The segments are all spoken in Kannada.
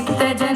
ಚಿತ್ತ ಜನ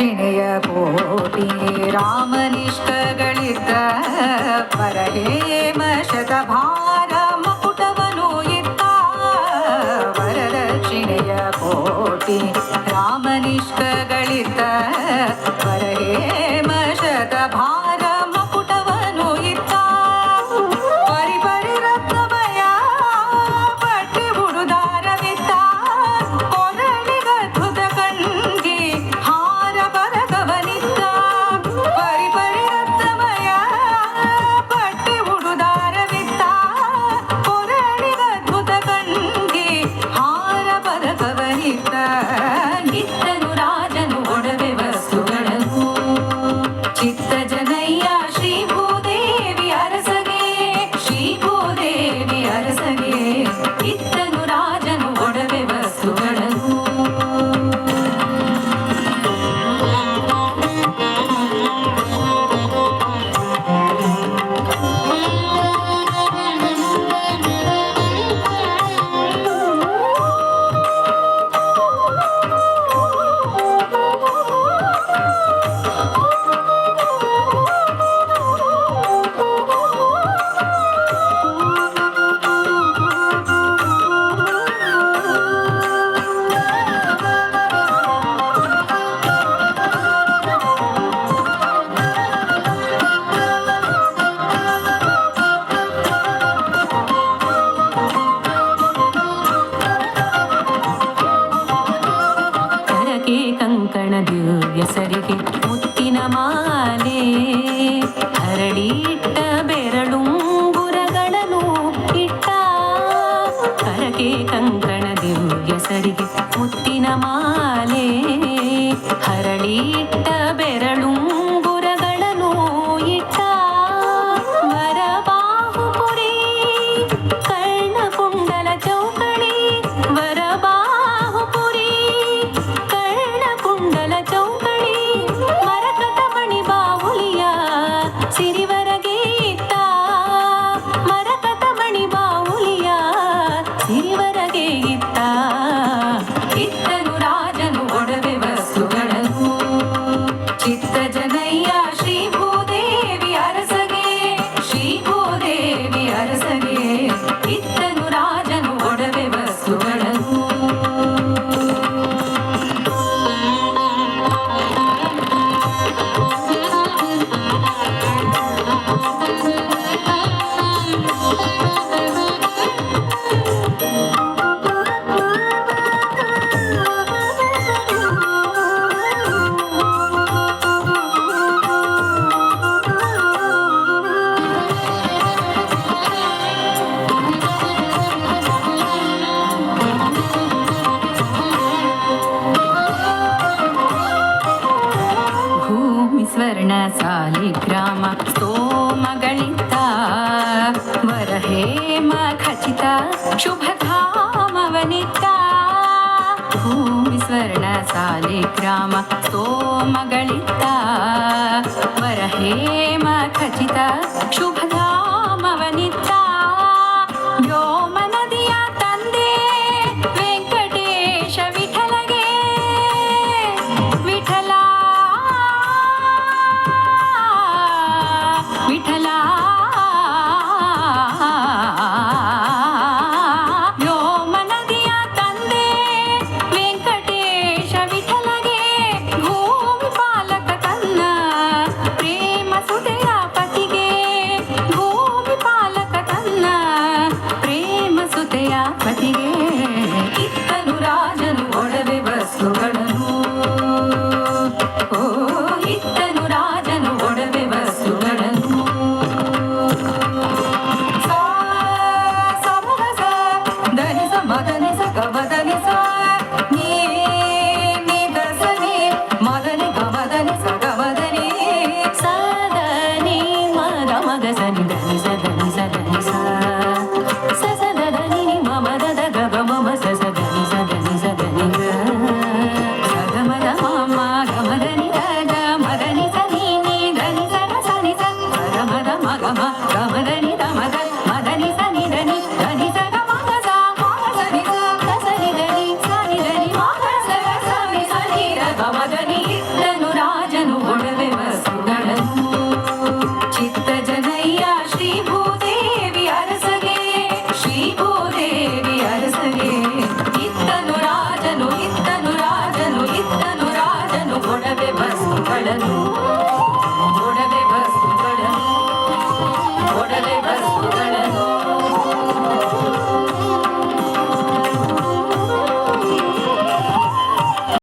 ದಕ್ಷಿಣೆಯ ಭೋಪಿ ರಾಮನಿಷ್ಠಗಳಿದ್ದ ಪರಹೇಮ ಶತಭಾರ ಮುಕುಟವನು ಇದ್ದ ವರದಕ್ಷಿಣೆಯ ಭೋಪಿ ರಾಮನಿಷ್ಠಗಳಿದ್ದ ಪರಹೇ போதே ಅರಳಿ ಅರಳಿಟ್ಟ ಬೆರಳು ಗುರಗಳನು ಇಟ್ಟ ಕರಕೆ ಕಂಕಣ ದಿವ್ಯ ಸರಿಗೆ ಮಾಲೆ ಹರಳಿಟ್ಟ ವರ್ಣಸಾಲಿಗ್ರಾಮ ಸ್ತೋಮ ಗಣಿತ ವರಹೇಮ ಖಚಿತ ಶುಭಧಾಮ ವನಿತ ಭೂಮಿ ಸ್ವರ್ಣ ಸಾಲಿಗ್ರಾಮ ಸ್ತೋಮ ಗಣಿತ ವರಹೇಮ ಖಚಿತ ಶುಭಧಾಮ this and you definitely said that. భస్మలను